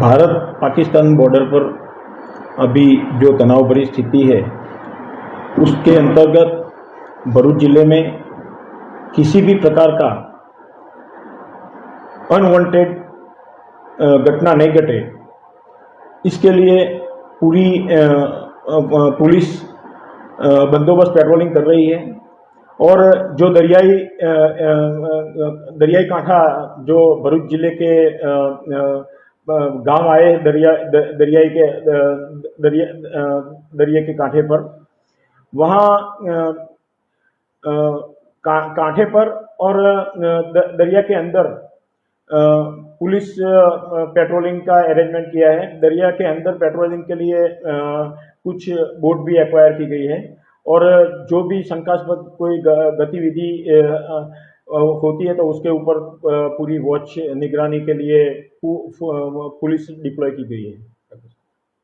Bharat Pakistan border पर अभी जो तनाव भरी स्थिति है, उसके अंतर्गत भरूच ज़िले में किसी भी प्रकार का अनवांटेड घटना नहीं घटे। इसके लिए पूरी पुलिस बंदोबस्त पेट्रोलिंग कर रही है और जो दरियाई दरियाई कांठा जो भरूच ज़िले के गाँव आए दरिया दरियाई के दरिया दरिया के कांठे पर। वहाँ का- कांठे पर और दरिया के अंदर पुलिस पेट्रोलिंग का अरेंजमेंट किया है। दरिया के अंदर पेट्रोलिंग के लिए कुछ बोट भी एक्वायर की गई है। और, जो भी शंकास्पद कोई गतिविधि होती है तो उसके ऊपर पूरी वॉच निगरानी के लिए पुलिस डिप्लॉय की गई है।